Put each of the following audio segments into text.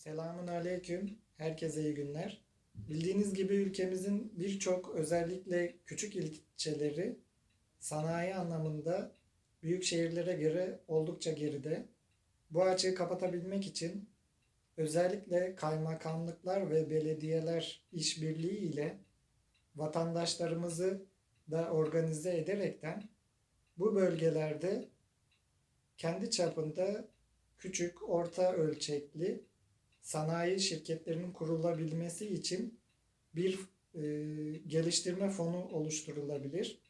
Selamun Aleyküm. Herkese iyi günler. Bildiğiniz gibi ülkemizin birçok özellikle küçük ilçeleri sanayi anlamında büyük şehirlere göre oldukça geride. Bu açığı kapatabilmek için özellikle kaymakamlıklar ve belediyeler işbirliği ile vatandaşlarımızı da organize ederekten bu bölgelerde kendi çapında küçük, orta ölçekli sanayi şirketlerinin kurulabilmesi için bir e, geliştirme fonu oluşturulabilir.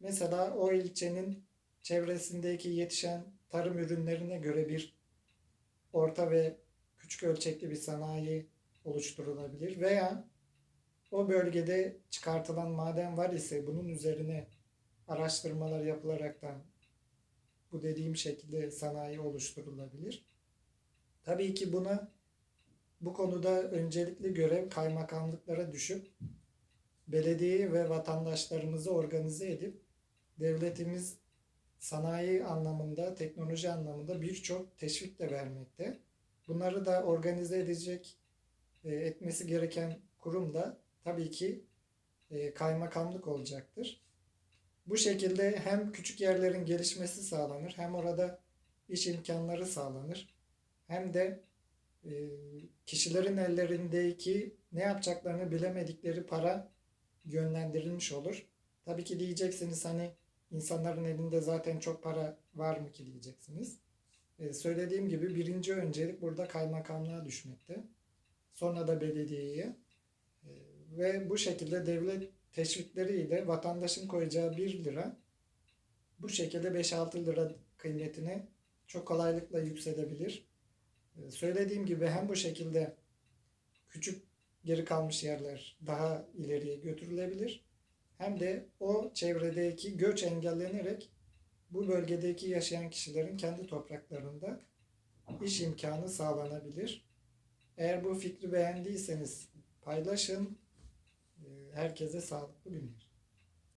Mesela o ilçenin çevresindeki yetişen tarım ürünlerine göre bir orta ve küçük ölçekli bir sanayi oluşturulabilir veya o bölgede çıkartılan maden var ise bunun üzerine araştırmalar yapılaraktan bu dediğim şekilde sanayi oluşturulabilir. Tabii ki buna bu konuda öncelikli görev kaymakamlıklara düşüp belediyeyi ve vatandaşlarımızı organize edip devletimiz sanayi anlamında, teknoloji anlamında birçok teşvik de vermekte. Bunları da organize edecek, e, etmesi gereken kurum da tabii ki e, kaymakamlık olacaktır. Bu şekilde hem küçük yerlerin gelişmesi sağlanır, hem orada iş imkanları sağlanır, hem de kişilerin ellerindeki ne yapacaklarını bilemedikleri para yönlendirilmiş olur. Tabii ki diyeceksiniz hani insanların elinde zaten çok para var mı ki diyeceksiniz. E, söylediğim gibi birinci öncelik burada kaymakamlığa düşmekte. Sonra da belediyeye. E, ve bu şekilde devlet teşvikleriyle vatandaşın koyacağı 1 lira bu şekilde 5-6 lira kıymetine çok kolaylıkla yükselebilir. Ee, Söylediğim gibi hem bu şekilde küçük geri kalmış yerler daha ileriye götürülebilir hem de o çevredeki göç engellenerek bu bölgedeki yaşayan kişilerin kendi topraklarında iş imkanı sağlanabilir. Eğer bu fikri beğendiyseniz paylaşın. Ee, Herkese sağlıklı günler.